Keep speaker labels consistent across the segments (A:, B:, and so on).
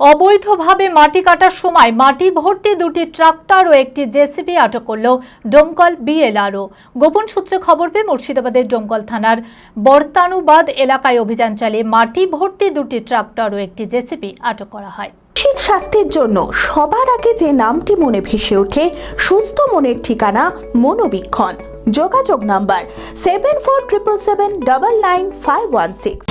A: অবৈধভাবে মাটি কাটার সময় মাটি ভর্তি দুটি ট্রাক্টর ও একটি জেসিবি আটক করল ডোমকল বিএলআরও গোপন সূত্রে খবর পেয়ে মুর্শিদাবাদের ডোমকল থানার বর্তানুবাদ এলাকায় অভিযান চালিয়ে মাটি ভর্তি দুটি ট্রাক্টর ও একটি জেসিবি আটক করা হয়।
B: মানসিক স্বাস্থ্যের জন্য সবার আগে যে নামটি মনে ভেসে ওঠে, সুস্থ মনের ঠিকানা মনোবীক্ষণ। যোগাযোগ number seven four triple seven double nine five one six.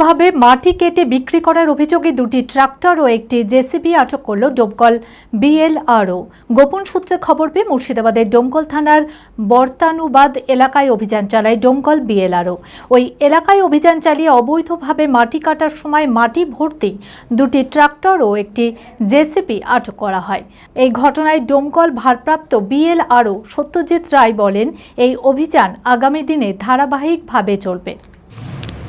A: অবৈধভাবে মাটি কেটে বিক্রি করার অভিযোগে দুটি ট্রাক্টর ও একটি জেসিবি আটক করল ডোমকল বিএলআরও। গোপন সূত্রে খবর পেয়ে মুর্শিদাবাদের ডোমকল থানার বর্তানুবাদ এলাকায় অভিযান চালায় ডোমকল বিএলআরও। ওই এলাকায় অভিযান চালিয়ে অবৈধভাবে মাটি কাটার সময় মাটি ভর্তি দুটি ট্রাক্টর ও একটি জেসিপি আটক করা হয়। এই ঘটনায় ডোমকল ভারপ্রাপ্ত বিএলআরও সত্যজিৎ রায় বলেন, এই অভিযান আগামী দিনে ধারাবাহিকভাবে চলবে।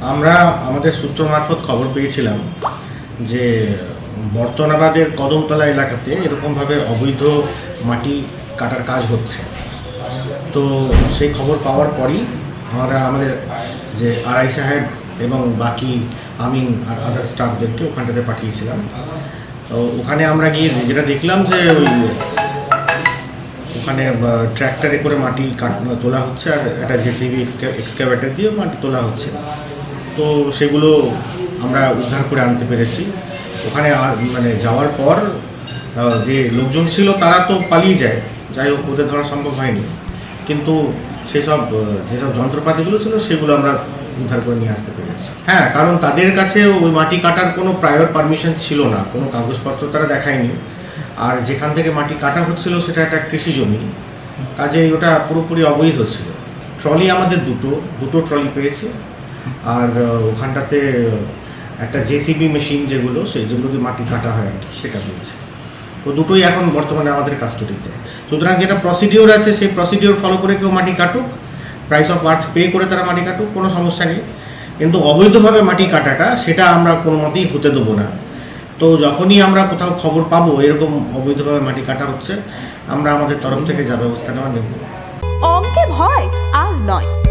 C: আমরা আমাদের সূত্র মারফত খবর পেয়েছিলাম যে বর্তনাবাদের কদমতলা এলাকাতে এরকমভাবে অবৈধ মাটি কাটার কাজ হচ্ছে। তো সেই খবর পাওয়ার পরই আমরা আমাদের যে আরআই সাহেব এবং বাকি আমিন আর আদার স্টাফদেরকে ওখানটাতে পাঠিয়েছিলাম। তো ওখানে আমরা গিয়ে যেটা দেখলাম যে ওই ওখানে ট্র্যাক্টরে করে মাটি কাট, তোলা হচ্ছে আর একটা জেসিবি এক্সকাভেটার দিয়ে মাটি তোলা হচ্ছে। তো সেগুলো আমরা উদ্ধার করে আনতে পেরেছি। ওখানে মানে যাওয়ার পর যে লোকজন ছিল তারা তো পালিয়ে যায়। যাই হোক, ওদের ধরা সম্ভব হয়নি। কিন্তু সেসব যেসব যন্ত্রপাতিগুলো ছিল সেগুলো আমরা উদ্ধার করে নিয়ে আসতে পেরেছি। হ্যাঁ কারণ তাদের কাছে ওই মাটি কাটার কোনো প্রায়র পারমিশন ছিল না। কোনো কাগজপত্র তারা দেখায়নি। আর যেখান থেকে মাটি কাটা হচ্ছিল, সেটা একটা কৃষি জমি। কাজেই ওটা পুরোপুরি অবৈধ ছিল। ট্রলি আমাদের দুটো দুটো ট্রলি পেয়েছে। আর ওখানটাতে একটা জেসিবি মেশিন যেগুলো, সেই যেগুলো দিয়ে মাটি কাটা হয় আর কি, সেটা পেয়েছে তো দুটোই এখন বর্তমানে আমাদের কাস্টডিতে। সুতরাং যেটা প্রসিডিওর আছে, সেই প্রসিডিওর ফলো করে কেউ মাটি কাটুক প্রাইস অফ আর্থ পে করে তারা মাটি কাটুক, কোনো সমস্যা নেই। কিন্তু অবৈধভাবে মাটি কাটাটা, সেটা আমরা কোনো মতেই হতে দেবো না। তো যখনই আমরা কোথাও খবর পাবো, এরকম অবৈধভাবে মাটি কাটা হচ্ছে, আমরা আমাদের তরফ থেকে যা ব্যবস্থা নেওয়া নেব।
B: অঙ্কে ভয় আর নয়।